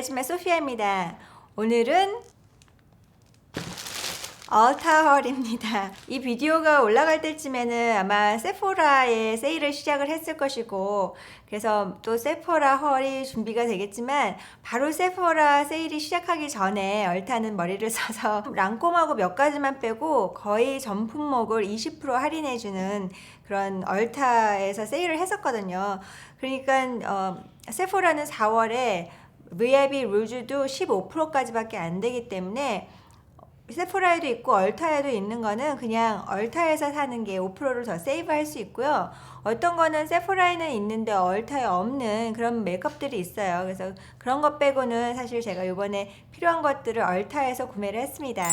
아줌마 소피아입니다. 오늘은 얼타헐입니다. 이 비디오가 올라갈 때쯤에는 아마 세포라의 세일을 시작을 했을 것이고 그래서 또 세포라 헐이 준비가 되겠지만 바로 세포라 세일이 시작하기 전에 얼타는 머리를 써서 랑콤하고 몇 가지만 빼고 거의 전 품목을 20% 할인해주는 그런 얼타에서 세일을 했었거든요. 그러니까 어, 세포라는 4월에 VIP 루즈도 15%까지밖에 안 되기 때문에 세포라에도 있고 얼타에도 있는 거는 그냥 얼타에서 사는 게 5%를 더 세이브할 수 있고요. 어떤 거는 세포라에는 있는데 얼타에 없는 그런 메이크업들이 있어요. 그래서 그런 것 빼고는 사실 제가 이번에 필요한 것들을 얼타에서 구매를 했습니다.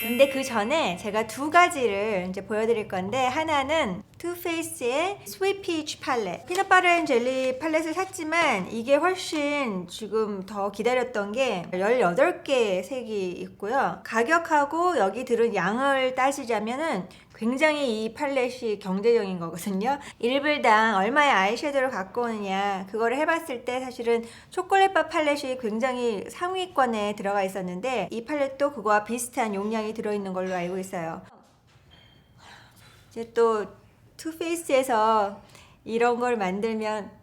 근데 그 전에 제가 두 가지를 이제 보여드릴 건데 하나는 투페이스의 스윗 피치 피넛버터 앤 젤리 팔레트를 샀지만 이게 훨씬 지금 더 기다렸던 게 18개 색이 있고요 가격하고 여기 들은 양을 따지자면은 굉장히 이 팔렛이 경제적인 거거든요. 1불당 얼마의 아이섀도우를 갖고 오느냐 그거를 해봤을 때 사실은 초콜릿바 팔렛이 굉장히 상위권에 들어가 있었는데 이 팔렛도 그거와 비슷한 용량이 들어있는 걸로 알고 있어요. 이제 또 투페이스에서 이런 걸 만들면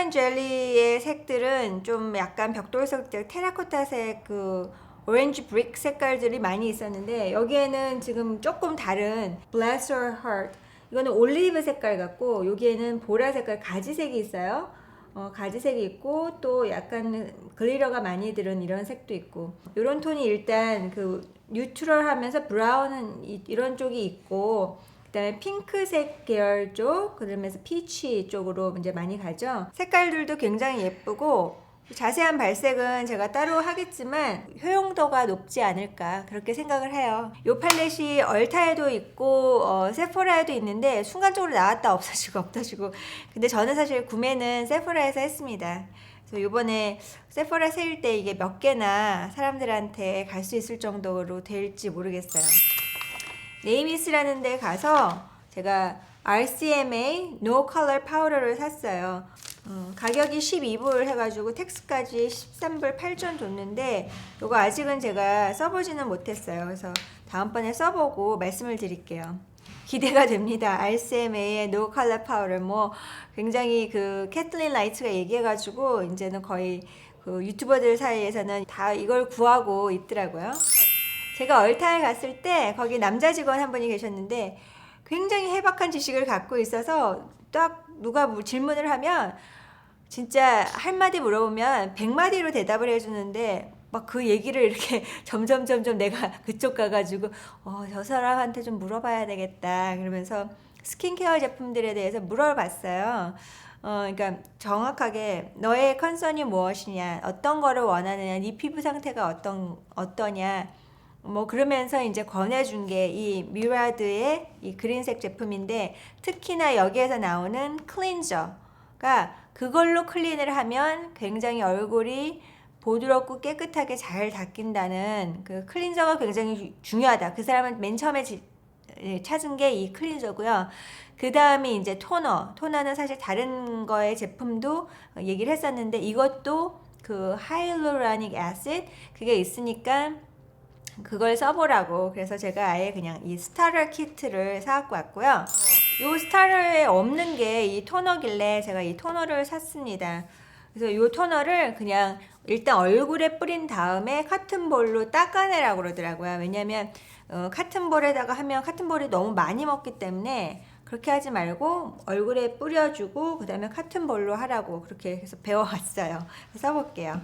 앤 젤리의 색들은 좀 약간 벽돌색, 테라코타색 그 오렌지 브릭 색깔들이 많이 있었는데 여기에는 지금 조금 다른 Bless Her Heart 이거는 올리브 색깔 같고 여기에는 보라 색깔 가지색이 있어요. 어, 가지색이 있고 또 약간 글리러가 많이 들은 이런 색도 있고 이런 톤이 일단 그 뉴트럴하면서 브라운은 이, 이런 쪽이 있고 그다음에 핑크색 계열 쪽 그러면서 피치 쪽으로 이제 많이 가죠. 색깔들도 굉장히 예쁘고 자세한 발색은 제가 따로 하겠지만 효용도가 높지 않을까 그렇게 생각을 해요. 이 팔렛이 얼타에도 있고 어, 세포라에도 있는데 순간적으로 나왔다 없어지고 없어지고 근데 저는 사실 구매는 세포라에서 했습니다. 이번에 세포라 세일 때 이게 몇 개나 사람들한테 갈 수 있을 정도로 될지 모르겠어요. 네이미스라는 데 가서 제가 RCMA No Color 파우더를 샀어요. 어, 가격이 12불 해가지고 텍스까지 13불 8전 줬는데 이거 아직은 제가 써보지는 못했어요. 그래서 다음번에 써보고 말씀을 드릴게요. 기대가 됩니다. RCMA의 No Color 파우더 뭐 굉장히 그 캐틀린 라이트가 얘기해가지고 이제는 거의 그 유튜버들 사이에서는 다 이걸 구하고 있더라고요. 제가 얼타에 갔을 때 거기 남자 직원 한 분이 계셨는데 굉장히 해박한 지식을 갖고 있어서 딱 누가 뭐 질문을 하면 진짜 할 마디 물어보면 백 마디로 대답을 해주는데 막 그 얘기를 이렇게 점점 점점 내가 그쪽 가가지고 어 저 사람한테 좀 물어봐야 되겠다 그러면서 스킨케어 제품들에 대해서 물어봤어요. 어, 그러니까 정확하게 너의 컨선이 무엇이냐, 어떤 거를 원하느냐, 네 피부 상태가 어떤 어떠냐, 뭐 그러면서 이제 권해준 게이 뮤라드의 이 그린색 제품인데 특히나 여기에서 나오는 클린저가 그걸로 클린을 하면 굉장히 얼굴이 부드럽고 깨끗하게 잘 닦인다는 그 클린저가 굉장히 중요하다. 그 사람은 맨 처음에 지- 예, 찾은 게 이 클린저고요. 그 다음에 이제 토너. 토너는 사실 다른 거의 제품도 얘기를 했었는데 이것도 그 하이로라닉 애시드 그게 있으니까 그걸 써보라고 그래서 제가 아예 그냥 이 스타터 키트를 사갖고 왔고요. 이 스타터에 없는 게 이 토너길래 제가 이 토너를 샀습니다. 그래서 이 토너를 그냥 일단 얼굴에 뿌린 다음에 카튼볼로 닦아내라고 그러더라고요. 왜냐면 어, 카튼볼에다가 하면 카튼볼이 너무 많이 먹기 때문에 그렇게 하지 말고 얼굴에 뿌려주고 그 다음에 카튼볼로 하라고 그렇게 해서 배워왔어요. 써볼게요.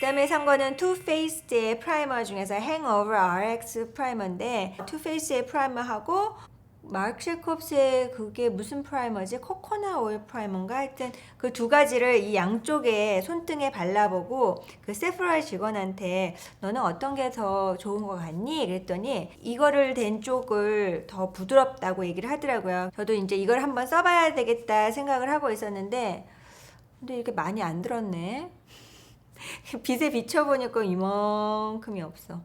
그다음에 산 거는 투페이스의 프라이머 중에서 행오버 RX 프라이머인데 투페이스의 프라이머하고 마크 셰콥스의 그게 무슨 프라이머지? 코코넛 오일 프라이머인가? 하여튼 그 두 가지를 이 양쪽에 손등에 발라보고 그 세프라 직원한테 너는 어떤 게 더 좋은 것 같니? 그랬더니 이거를 된 쪽을 더 부드럽다고 얘기를 하더라고요. 저도 이제 이걸 한번 써봐야 되겠다 생각을 하고 있었는데 근데 이렇게 많이 안 들었네. 빛에 비춰보니까 이만큼이 없어.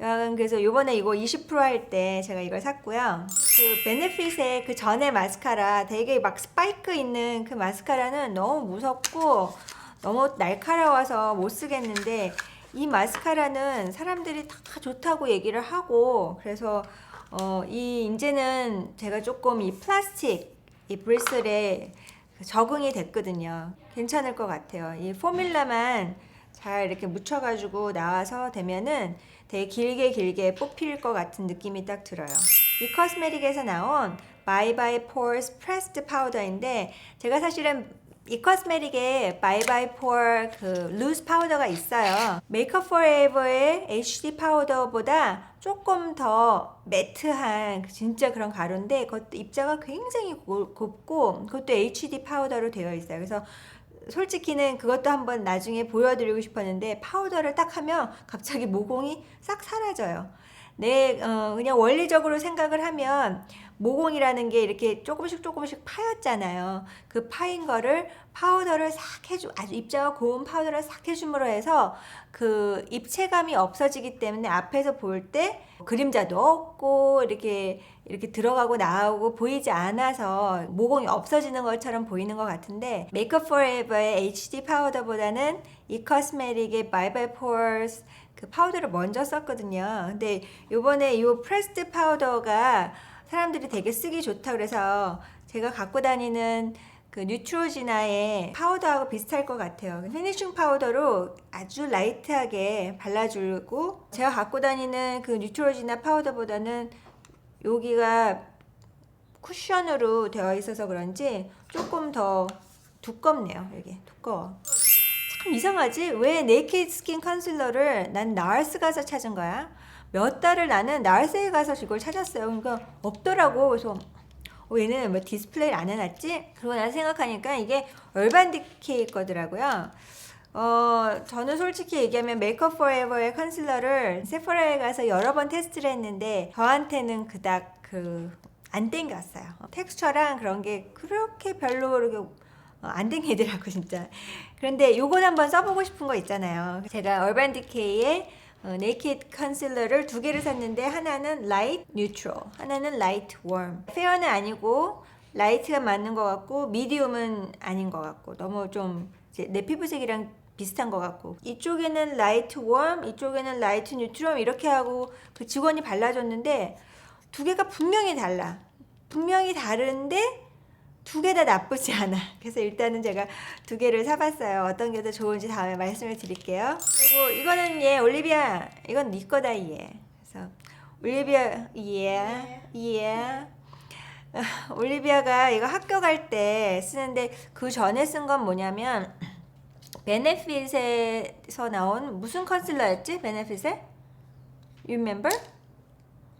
약간 그래서 요번에 이거 20%할 때 제가 이걸 샀고요. 그 베네핏의 그 전에 마스카라 되게 막 스파이크 있는 그 마스카라는 너무 무섭고 너무 날카로워서 못 쓰겠는데 이 마스카라는 사람들이 다 좋다고 얘기를 하고 그래서 어, 이 이제는 제가 조금 이 플라스틱 이 브리슬에 적응이 됐거든요. 괜찮을 것 같아요. 이 포뮬라만 잘 이렇게 묻혀가지고 나와서 되면은 되게 길게 길게 뽑힐 것 같은 느낌이 딱 들어요. 이 코스메틱에서 나온 Bye Pores Pressed Powder인데 제가 사실은 이 코스메틱에 Bye Bye Pore 그 루즈 파우더가 있어요. 메이크업 포에버의 HD 파우더보다 조금 더 매트한 그 진짜 그런 가루인데 그것도 입자가 굉장히 고- 곱고 그것도 HD 파우더로 되어 있어요. 그래서 솔직히는 그것도 한번 나중에 보여드리고 싶었는데 파우더를 딱 하면 갑자기 모공이 싹 사라져요. 내 어, 그냥 원리적으로 생각을 하면 모공이라는 게 이렇게 조금씩 조금씩 파였잖아요. 그 파인 거를 파우더를 싹 해주 아주 입자가 고운 파우더를 싹 해줌으로 해서 그 입체감이 없어지기 때문에 앞에서 볼 때 그림자도 없고 이렇게 이렇게 들어가고 나오고 보이지 않아서 모공이 없어지는 것처럼 보이는 것 같은데 메이크업 포에버의 HD 파우더보다는 이 Bye Pores 그 파우더를 먼저 썼거든요. 근데 요번에 이 프레스트 파우더가 사람들이 되게 쓰기 좋다 그래서 제가 갖고 다니는 그 뉴트로지나의 파우더하고 비슷할 것 같아요. 피니싱 파우더로 아주 라이트하게 발라주고 제가 갖고 다니는 그 뉴트로지나 파우더보다는 여기가 쿠션으로 되어 있어서 그런지 조금 더 두껍네요. 이게 두꺼워. 참 이상하지? 왜 네이키드 스킨 컨실러를 난 나얼스 가서 찾은 거야? 몇 달을 나는 나얼스에 가서 이걸 찾았어요. 그러니까 없더라고. 그래서 어, 얘는 뭐 디스플레이를 안 해놨지? 그러고 나서 생각하니까 이게 얼반디케이 거더라고요. 어, 저는 솔직히 얘기하면 메이크업 포에버의 컨실러를 세포라에 가서 여러 번 테스트를 했는데 저한테는 그닥 그 안 땡겼어요. 텍스처랑 그런 게 그렇게 별로 이렇게 어, 안 땡기더라고 진짜. 그런데 요건 한번 써보고 싶은 거 있잖아요. 제가 얼반디케이의 어, 네이키드 컨실러를 두 개를 샀는데 하나는 라이트 뉴트럴, 하나는 라이트 웜. 페어는 아니고 라이트가 맞는 것 같고 미디움은 아닌 것 같고 너무 좀 내 피부색이랑 비슷한 것 같고 이쪽에는 라이트 웜, 이쪽에는 라이트 뉴트럴 이렇게 하고 그 직원이 발라줬는데 두 개가 분명히 달라. 분명히 다른데 두 개 다 나쁘지 않아. 그래서 일단은 제가 두 개를 사봤어요. 어떤 게 더 좋은지 다음에 말씀을 드릴게요. 그리고 이거는 얘 올리비아, 이건 네 거다 얘. 그래서 올리비아 얘, 얘. 어, 올리비아가 이거 학교 갈 때 쓰는데 그 전에 쓴 건 뭐냐면 베네핏에서 나온 무슨 컨실러였지? 베네핏에? You remember?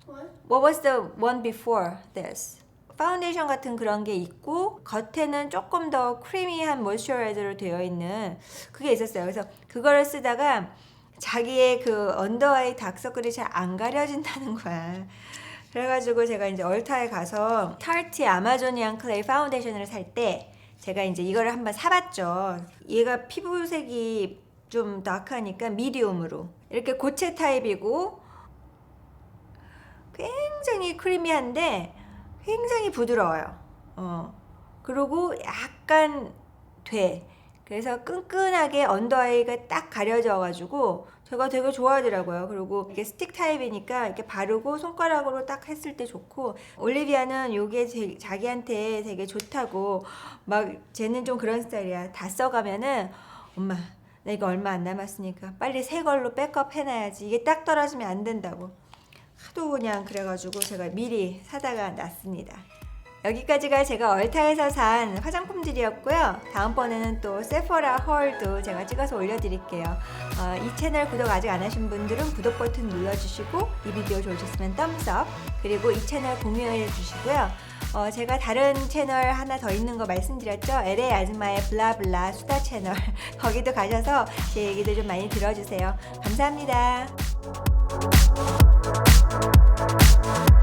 What? What was the one before this? 파운데이션 같은 그런 게 있고 겉에는 조금 더 크리미한 모이스처라이저로 되어 있는 그게 있었어요. 그래서 그거를 쓰다가 자기의 그 언더아이 다크서클이 잘 안 가려진다는 거야. 그래가지고 제가 이제 얼타에 가서 타르트 아마존이안 클레이 파운데이션을 살 때 제가 이제 이거를 한번 사봤죠. 얘가 피부색이 좀 다크하니까 미디움으로 이렇게 고체 타입이고 굉장히 크리미한데 굉장히 부드러워요. 어. 그리고 약간 돼. 그래서 끈끈하게 언더아이가 딱 가려져 가지고 제가 되게 좋아하더라고요. 그리고 이게 스틱 타입이니까 이렇게 바르고 손가락으로 딱 했을 때 좋고 올리비아는 요게 제- 자기한테 되게 좋다고 막 쟤는 좀 그런 스타일이야. 다 써가면은 엄마 나 이거 얼마 안 남았으니까 빨리 새 걸로 백업 해놔야지. 이게 딱 떨어지면 안 된다고. 하도 그냥 그래가지고 제가 미리 사다가 놨습니다. 여기까지가 제가 얼타에서 산 화장품들이었고요. 다음번에는 또 세포라 헐도 제가 찍어서 올려드릴게요. 어, 이 채널 구독 아직 안 하신 분들은 구독 버튼 눌러주시고 이 비디오 좋으셨으면 덤스업 그리고 이 채널 공유해 주시고요. 어, 제가 다른 채널 하나 더 있는 거 말씀드렸죠? LA 아줌마의 블라블라 수다 채널 거기도 가셔서 제 얘기도 좀 많이 들어주세요. 감사합니다. Thank you.